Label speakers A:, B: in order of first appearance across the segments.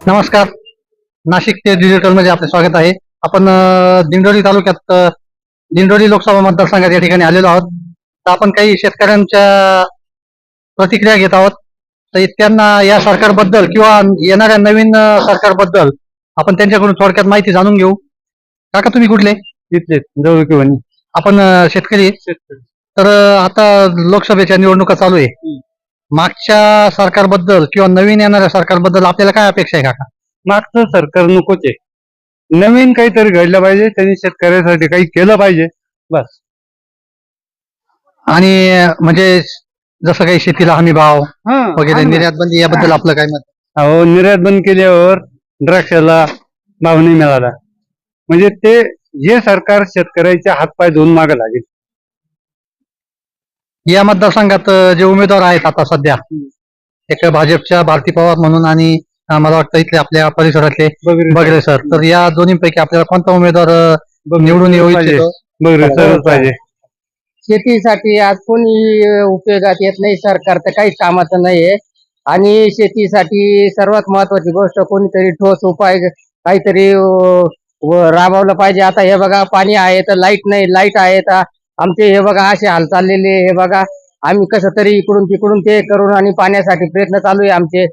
A: नमस्कार. नाशिक ते डिजिटलमध्ये आपले स्वागत आहे. आपण दिंडोरी तालुक्यात दिंडोरी लोकसभा मतदारसंघात या ठिकाणी आलेलो आहोत. तर आपण काही शेतकऱ्यांच्या प्रतिक्रिया घेत आहोत. तर त्यांना या सरकारबद्दल किंवा येणाऱ्या नवीन सरकारबद्दल आपण त्यांच्याकडून थोडक्यात माहिती जाणून घेऊ. काका तुम्ही कुठले?
B: तिथले जवळ किंवा
A: आपण शेतकरी. तर आता लोकसभेच्या निवडणुका चालू आहे. मागच्या सरकारबद्दल किंवा नवीन येणाऱ्या सरकारबद्दल आपल्याला काय अपेक्षा आहे काका?
B: मागचं सरकार नकोच आहे. नवीन काहीतरी घडलं पाहिजे त्यांनी शेतकऱ्यासाठी काही केलं पाहिजे बस.
A: आणि म्हणजे जसं काही शेतीला हमी भाव वगैरे. निर्यात बंदी याबद्दल आपलं काय मत?
B: अहो निर्यात बंद केल्यावर द्राक्षाला भाव नाही मिळाला. म्हणजे ते जे सरकार शेतकऱ्याच्या हातपाय धुवून मागे लागेल
A: या मतदारसंघात जे उमेदवार आहेत आता सध्या एक भाजपच्या भारती पवार म्हणून आणि मला वाटतं इथले आपल्या परिसरातले बगरे सर. तर या दोन्हीपैकी आपल्याला कोणता उमेदवार निवडून येऊ
B: पाहिजे.
C: शेतीसाठी आज कोणी उपयोगात येत नाही सरकार तर काहीच कामाचं नाहीये. आणि शेतीसाठी सर्वात महत्वाची गोष्ट कोणीतरी ठोस उपाय काहीतरी राबवलं पाहिजे. आता हे बघा पाणी आहे तर लाइट नाही लाइट आहे तर आमचे हे बघा असे हाल चाललेले हे बघा आम्ही कसं तरी इकडून तिकडून ते करून आणि पाण्यासाठी प्रयत्न चालू आहे आमचे.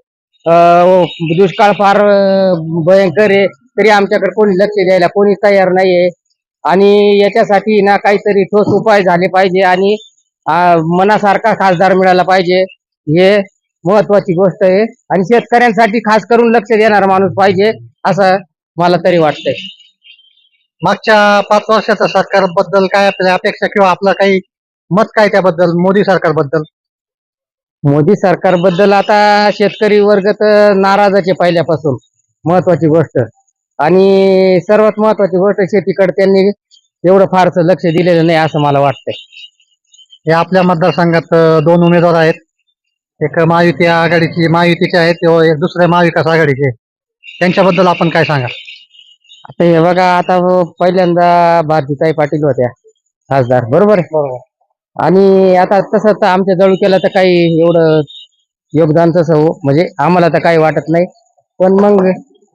C: दुष्काळ फार भयंकर आहे. तरी आमच्याकडे कोणी लक्ष द्यायला कोणी तयार नाहीये. आणि याच्यासाठी ना काहीतरी ठोस उपाय झाले पाहिजे आणि मनासारखा खासदार मिळाला पाहिजे. हे महत्वाची गोष्ट आहे. आणि शेतकऱ्यांसाठी खास करून लक्ष देणारा माणूस पाहिजे असं मला तरी वाटतंय.
A: मागच्या पाच वर्षाच्या सरकारबद्दल काय आपल्या अपेक्षा किंवा आपलं काही मत काय त्याबद्दल मोदी सरकारबद्दल?
C: मोदी सरकारबद्दल आता शेतकरी वर्ग तर नाराजच पहिल्यापासून महत्वाची गोष्ट. आणि सर्वात महत्वाची गोष्ट शेतीकडे त्यांनी एवढं फारसं लक्ष दिलेलं नाही असं मला वाटतंय.
A: या आपल्या मतदारसंघात दोन उमेदवार आहेत. एक महायुती आघाडीची महायुतीचे आहेत एक दुसरे महाविकास आघाडीचे. त्यांच्याबद्दल आपण काय सांगा
C: आता हे बघा आता पहिल्यांदा भारतीताई पाटील होत्या खासदार. बरोबर आहे? आणि आता तसं तर आमच्या जळुक्याला तर काही एवढं योगदान तसं हो म्हणजे आम्हाला तर काही वाटत नाही. पण मग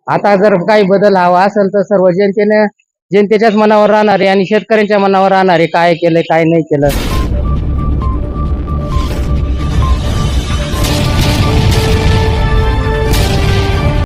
C: आता जर काही बदल हवा असेल तर सर्व जनतेने जनतेच्याच मनावर राहणार आहे आणि शेतकऱ्यांच्या मनावर राहणार आहे काय केलंय काय नाही केलं.